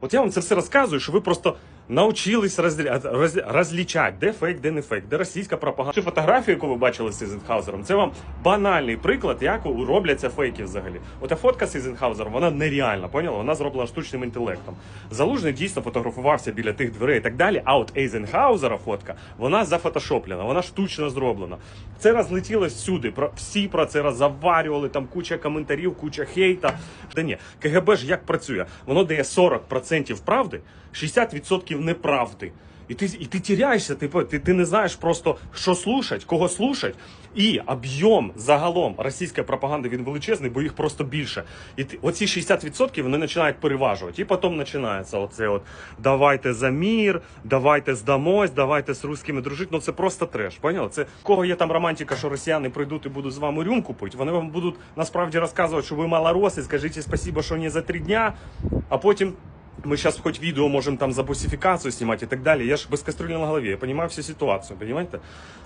От я вам це все розказую, що ви просто навчились розрі... роз... розлічати, де фейк, де не фейк, де російська пропаганда. Цю фотографію, яку ви бачили з Ізенхаузером, це вам банальний приклад, як робляться фейки взагалі. Ота фотка з Ізенхаузером, вона нереальна, поняла? Вона зроблена штучним інтелектом. Залужний дійсно фотографувався біля тих дверей і так далі. А от Ейзенхаузера фотка, вона зафотошоплена, вона штучно зроблена. Це розлетілось всюди. Про всі про це роззаварювали, там куча коментарів, куча хейта. Та ні, КГБ ж як працює? Воно дає 40% правди, 60% неправди. І ти, і ти тіряєшся, типу, ти, ти не знаєш просто, що слушать, кого слушать. І об'єм загалом російської пропаганди він величезний, бо їх просто більше. І ти, оці 60% вони починають переважувати. І потім починається оце от давайте за мір, давайте здамось, давайте з русскими дружити. Ну це просто треш. Поняли? Це кого є там романтика, що росіяни прийдуть і будуть з вами рюмку пити. Вони вам будуть насправді розказувати, що ви малороси, скажіть спасибо, що не за три дня, а потім. Мы сейчас хоть видео можем там за босификацию снимать и так далее. Я ж без кастрюлі на голові, я понимаю всю ситуацію, понимаете?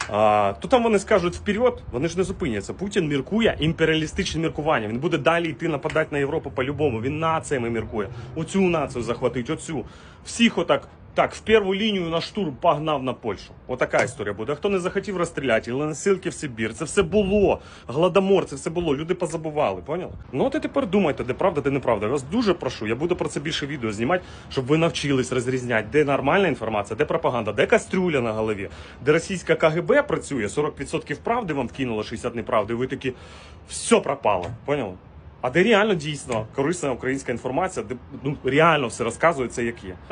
А, то там вони скажуть вперед, вони ж не зупиняться. Путін міркує імперіалістичне міркування. Він буде далі йти нападати на Європу по-любому. Він націями міркує. Оцю націю захватить, оцю. Всіх отак. Так, в першу лінію на штурм погнав на Польщу. Отака історія буде. Хто не захотів розстріляти, але насилки в Сибір, це все було. Гладомор, це все було. Люди позабували, поняли? Ну от і тепер думайте, де правда, де неправда. Я вас дуже прошу. Я буду про це більше відео знімати, щоб ви навчились розрізняти, де нормальна інформація, де пропаганда, де кастрюля на голові, де російська КГБ працює, 40% правди вам вкинуло, 60% неправди. І ви такі все пропало. Поняли? А де реально дійсно корисна українська інформація, де ну реально все розказується, як є.